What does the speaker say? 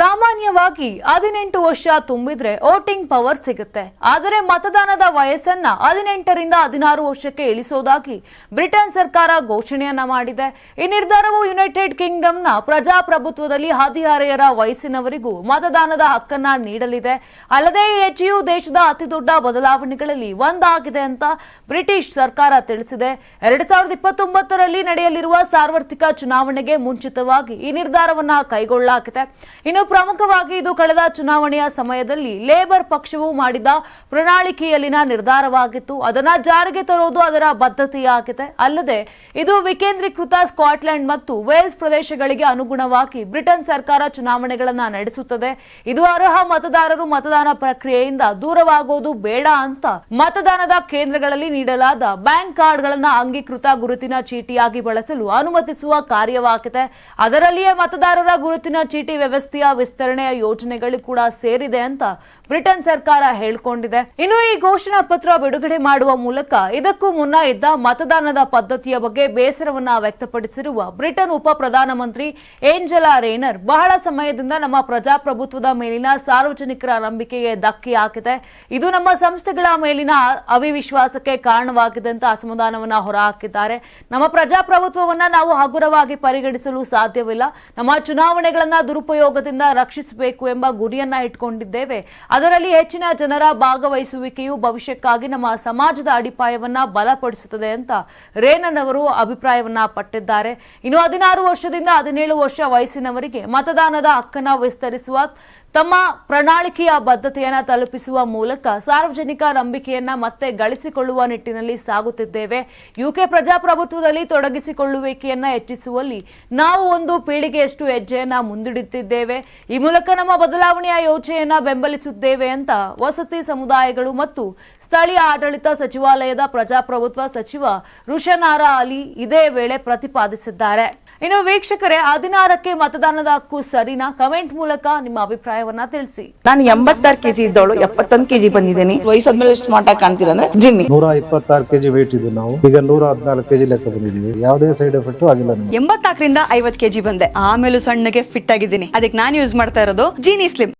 ಸಾಮಾನ್ಯವಾಗಿ ಹದಿನೆಂಟು ವರ್ಷ ತುಂಬಿದ್ರೆ ವೋಟಿಂಗ್ ಪವರ್ ಸಿಗುತ್ತೆ. ಆದರೆ ಮತದಾನದ ವಯಸ್ಸನ್ನ ಹದಿನೆಂಟರಿಂದ ಹದಿನಾರು ವರ್ಷಕ್ಕೆ ಇಳಿಸೋದಾಗಿ ಬ್ರಿಟನ್ ಸರ್ಕಾರ ಘೋಷಣೆಯನ್ನ ಮಾಡಿದೆ. ಈ ನಿರ್ಧಾರವು ಯುನೈಟೆಡ್ ಕಿಂಗ್ಡಮ್ನ ಪ್ರಜಾಪ್ರಭುತ್ವದಲ್ಲಿ ಹದಿಹರೆಯರ ವಯಸ್ಸಿನವರಿಗೂ ಮತದಾನದ ಹಕ್ಕನ್ನ ನೀಡಲಿದೆ. ಅಲ್ಲದೆ ಹೆಚ್ಚು ದೇಶದ ಅತಿದೊಡ್ಡ ಬದಲಾವಣೆಗಳಲ್ಲಿ ಒಂದಾಗಿದೆ ಅಂತ ಬ್ರಿಟಿಷ್ ಸರ್ಕಾರ ತಿಳಿಸಿದೆ. ಎರಡ್ ಸಾವಿರದ ಇಪ್ಪತ್ತೊಂಬತ್ತರಲ್ಲಿ ನಡೆಯಲಿರುವ ಸಾರ್ವತ್ರಿಕ ಚುನಾವಣೆಗೆ ಮುಂಚಿತವಾಗಿ ಈ ನಿರ್ಧಾರವನ್ನ ಕೈಗೊಳ್ಳಲಾಗಿದೆ. ಇನ್ನು ಪ್ರಮುಖವಾಗಿ ಇದು ಕಳೆದ ಚುನಾವಣೆಯ ಸಮಯದಲ್ಲಿ ಲೇಬರ್ ಪಕ್ಷವು ಮಾಡಿದ ಪ್ರಣಾಳಿಕೆಯಲ್ಲಿನ ನಿರ್ಧಾರವಾಗಿತ್ತು. ಅದನ್ನ ಜಾರಿಗೆ ತರೋದು ಅದರ ಬದ್ಧತೆಯಾಗಿದೆ. ಅಲ್ಲದೆ ಇದು ವಿಕೇಂದ್ರೀಕೃತ ಸ್ಕಾಟ್ಲೆಂಡ್ ಮತ್ತು ವೇಲ್ಸ್ ಪ್ರದೇಶಗಳಿಗೆ ಅನುಗುಣವಾಗಿ ಬ್ರಿಟನ್ ಸರ್ಕಾರ ಚುನಾವಣೆಗಳನ್ನ ನಡೆಸುತ್ತದೆ. ಇದು ಅರ್ಹ ಮತದಾರರು ಮತದಾನ ಪ್ರಕ್ರಿಯೆಯಿಂದ ದೂರವಾಗುವುದು ಬೇಡ ಅಂತ ಮತದಾನದ ಕೇಂದ್ರಗಳಲ್ಲಿ ನೀಡಲಾದ ಬ್ಯಾಂಕ್ ಕಾರ್ಡ್ಗಳನ್ನು ಅಂಗೀಕೃತ ಗುರುತಿನ ಚೀಟಿಯಾಗಿ ಬಳಸಲು ಅನುಮತಿಸುವ ಕಾರ್ಯವಾಗಿದೆ. ಅದರಲ್ಲಿಯೇ ಮತದಾರರ ಗುರುತಿನ ಚೀಟಿ ವ್ಯವಸ್ಥೆಯ ವಿಸ್ತರಣೆಯ ಯೋಜನೆಗಳು ಕೂಡ ಸೇರಿದೆ ಅಂತ ಬ್ರಿಟನ್ ಸರ್ಕಾರ ಹೇಳ್ಕೊಂಡಿದೆ. ಇನ್ನು ಈ ಘೋಷಣಾ ಪತ್ರ ಬಿಡುಗಡೆ ಮಾಡುವ ಮೂಲಕ ಇದಕ್ಕೂ ಮುನ್ನ ಇದ್ದ ಮತದಾನದ ಪದ್ಧತಿಯ ಬಗ್ಗೆ ಬೇಸರವನ್ನ ವ್ಯಕ್ತಪಡಿಸಿರುವ ಬ್ರಿಟನ್ ಉಪ ಪ್ರಧಾನಮಂತ್ರಿ ಏಂಜಲಾ ರೇನರ್ ಬಹಳ ಸಮಯದಿಂದ ನಮ್ಮ ಪ್ರಜಾಪ್ರಭುತ್ವದ ಮೇಲಿನ ಸಾರ್ವಜನಿಕರ ನಂಬಿಕೆಗೆ ಧಕ್ಕೆಯಾಗಿದೆ ಇದು ನಮ್ಮ ಸಂಸ್ಥೆಗಳ ಮೇಲಿನ ಅವಿಶ್ವಾಸಕ್ಕೆ ಕಾರಣವಾಗಿದೆ ಅಂತ ಅಸಮಾಧಾನವನ್ನ ಹೊರಹಾಕಿದ್ದಾರೆ. ನಮ್ಮ ಪ್ರಜಾಪ್ರಭುತ್ವವನ್ನ ನಾವು ಹಗುರವಾಗಿ ಪರಿಗಣಿಸಲು ಸಾಧ್ಯವಿಲ್ಲ. ನಮ್ಮ ಚುನಾವಣೆಗಳನ್ನ ದುರುಪಯೋಗದಿಂದ ರಕ್ಷಿಸಬೇಕು ಎಂಬ ಗುರಿಯನ್ನ ಇಟ್ಕೊಂಡಿದ್ದೇವೆ. ಅದರಲ್ಲಿ ಹೆಚ್ಚಿನ ಜನರ ಭಾಗವಹಿಸುವಿಕೆಯು ಭವಿಷ್ಯಕ್ಕಾಗಿ ನಮ್ಮ ಸಮಾಜದ ಅಡಿಪಾಯವನ್ನ ಬಲಪಡಿಸುತ್ತದೆ ಅಂತ ರೇಣನ್ ಅವರು ಅಭಿಪ್ರಾಯವನ್ನ ಪಟ್ಟಿದ್ದಾರೆ. ಇನ್ನು ಹದಿನಾರು ವರ್ಷದಿಂದ ಹದಿನೇಳು ವರ್ಷ ವಯಸ್ಸಿನವರಿಗೆ ಮತದಾನದ ಹಕ್ಕನ್ನ ವಿಸ್ತರಿಸುವ, ತಮ್ಮ ಪ್ರಣಾಳಿಕೆಯ ಬದ್ಧತೆಯನ್ನ ತಲುಪಿಸುವ ಮೂಲಕ ಸಾರ್ವಜನಿಕ ನಂಬಿಕೆಯನ್ನ ಮತ್ತೆ ಗಳಿಸಿಕೊಳ್ಳುವ ನಿಟ್ಟಿನಲ್ಲಿ ಸಾಗುತ್ತಿದ್ದೇವೆ. ಯುಕೆ ಪ್ರಜಾಪ್ರಭುತ್ವದಲ್ಲಿ ತೊಡಗಿಸಿಕೊಳ್ಳುವಿಕೆಯನ್ನ ಹೆಚ್ಚಿಸುವಲ್ಲಿ ನಾವು ಒಂದು ಪೀಳಿಗೆಯಷ್ಟು ಹೆಜ್ಜೆಯನ್ನ ಮುಂದಿಡುತ್ತಿದ್ದೇವೆ. ಈ ಮೂಲಕ ನಮ್ಮ ಬದಲಾವಣೆಯ ಯೋಜನೆಯನ್ನ ಬೆಂಬಲಿಸುತ್ತೇವೆ ಅಂತ ವಸತಿ ಸಮುದಾಯಗಳು ಮತ್ತು ಸ್ಥಳೀಯ ಆಡಳಿತ ಸಚಿವಾಲಯದ ಪ್ರಜಾಪ್ರಭುತ್ವ ಸಚಿವ ರುಷನಾರ ಅಲಿ ಇದೇ ವೇಳೆ ಪ್ರತಿಪಾದಿಸಿದ್ದಾರೆ. ಇನ್ನು ವೀಕ್ಷಕರೇ ಹದಿನಾರಕ್ಕೆ ಮತದಾನದ ಹಕ್ಕು ಸರಿನಾ? ಕಮೆಂಟ್ ಮೂಲಕ ನಿಮ್ಮ ಅಭಿಪ್ರಾಯವನ್ನ ತಿಳಿಸಿ. ನಾನು ಎಂಬತ್ತಾರು ಕೆಜಿ ಇದ್ದವಳು ಎಪ್ಪತ್ತೊಂದು ಕೆಜಿ ಬಂದಿದ್ದೀನಿ. ವಯಸ್ಸಾದ್ಮೇಲೆ ಎಷ್ಟು ಮಾಟ ಕಾಣ್ತೀರಾ ಅಂದ್ರೆ ಜಿನ್ನಿ ನೂರ ಇಪ್ಪತ್ತಾರು ಕೆಜಿ ವೇಟ್ ಇದ್ದು ನಾವು. ಈಗ ನೂರ ಹದಿನಾಲ್ಕು ಕೆಜಿ ಲೆಕ್ಕ ಬಂದಿದ್ದೀವಿ. ಯಾವುದೇ ಸೈಡ್ ಎಫೆಕ್ಟ್ ಆಗಿಲ್ಲ ಎಂಬತ್ನಾಲ್ಕರಿಂದ ಐವತ್ ಕೆಜಿ ಬಂದೆ. ಆಮೇಲೆ ಸಣ್ಣಗೆ ಫಿಟ್ ಆಗಿದ್ದೀನಿ. ಅದಕ್ಕೆ ನಾನು ಯೂಸ್ ಮಾಡ್ತಾ ಇರೋದು ಜೀನಿ ಸ್ಲಿಮ್